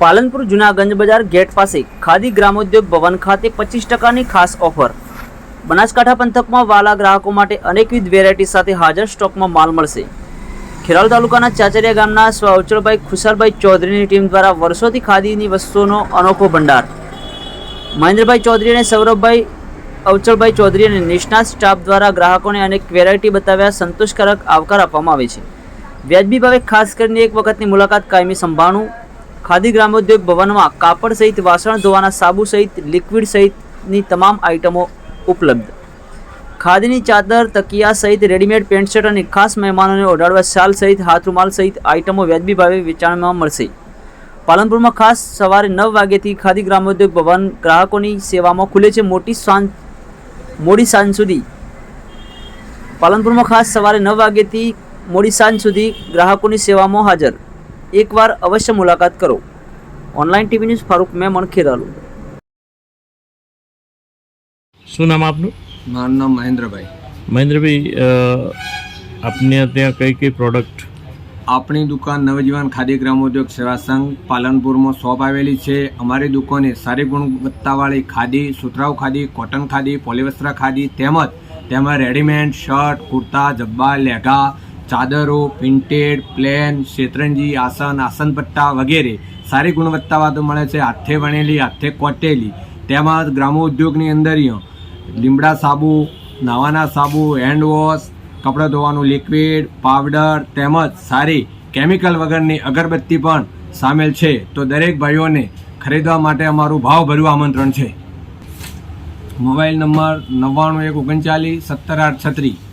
પાલનપુર જૂનાગંજ બજાર ગેટ પાસે ખાદી ગ્રામોદ્યોગ ભવન ખાતે પચીસ ટકાની ખાસ ઓફર. બનાસકાંઠા પંથકમાં વાલા ગ્રાહકો માટે અનેકવિધ વેરાયટી સાથે હાજર સ્ટોકમાં માલ મળશે. ખેરાલ તાલુકાના ચાચરિયા ગામના સ્વાઉચળભાઈ ખુશાલભાઈ ચૌધરીની ટીમ દ્વારા વર્ષોથી ખાદીની વસ્તુઓનો અનોખો ભંડાર. મહેન્દ્રભાઈ ચૌધરી અને સૌરભભાઈ અવચળભાઈ ચૌધરી અને નિષ્ણાત સ્ટાફ દ્વારા ગ્રાહકોને અનેક વેરાયટી બતાવ્યા સંતોષકારક આવકાર આપવામાં આવે છે. વ્યાજબી ભાવે ખાસ કરીને એક વખતની મુલાકાત કાયમી સંભાળવું ખાદી ગ્રામોદ્યોગ ભવનમાં કાપડ સહિત વાસણ ધોવાના સાબુ સહિત લિક્વિડ સહિતની તમામ આઇટમો ઉપલબ્ધ. ખાદીની ચાદર, તકિયા સહિત રેડીમેડ પેન્ટ શર્ટ અને ખાસ મહેમાનોને ઓઢાડવા શાલ સહિત હાથ રૂમાલ સહિત આઇટમો વ્યાજબી ભાવે વેચાણમાં મળશે. પાલનપુરમાં ખાસ સવારે નવ વાગ્યાથી ખાદી ગ્રામોદ્યોગ ભવન ગ્રાહકોની સેવામાં ખુલે છે મોટી સાંજ, મોડી સાંજ સુધી. પાલનપુરમાં ખાસ સવારે નવ વાગ્યાથી મોડી સાંજ સુધી ગ્રાહકોની સેવામાં હાજર. એકવાર અવશ્ય મુલાકાત કરો. Online TV news Farooq Memon Kheralu શું નામ આપનું? મારું નામ મહેન્દ્રભાઈ. મહેન્દ્રભાઈ આપને ત્યાં કઈ કઈ પ્રોડક્ટ આપણી દુકાન નવજીવન ખાદી ગ્રામોદ્યોગ સેવા સંઘ પાલનપુરમાં શોપ આવેલી છે. અમારી દુકાને સારી ગુણવત્તાવાળી ખાદી સુતરાઉ ખાદી કોટન ખાદી પોલીવસ્ત્ર ખાદી તેમજ તેમાં રેડીમેડ શર્ટ કુર્તા જબ્બા લેઘા ચાદરો પ્રિન્ટેડ પ્લેન શેતરંજી, આસન આસન પટ્ટા વગેરે સારી ગુણવત્તાવાળું મળે છે. હાથે વણેલી, હાથે કોટેલી. તેમજ ગ્રામોદ્યોગની અંદર લીમડા સાબુ, નાવાના સાબુ હેન્ડ વોશ કપડાં ધોવાનું લિક્વિડ પાવડર તેમજ સારી કેમિકલ વગરની અગરબત્તી પણ સામેલ છે. તો દરેક ભાઈઓને ખરીદવા માટે અમારું ભાવભર્યું આમંત્રણ છે. મોબાઈલ નંબર નવ્વાણું એક ઓગણચાલીસ સત્તર આઠ છત્રીસ.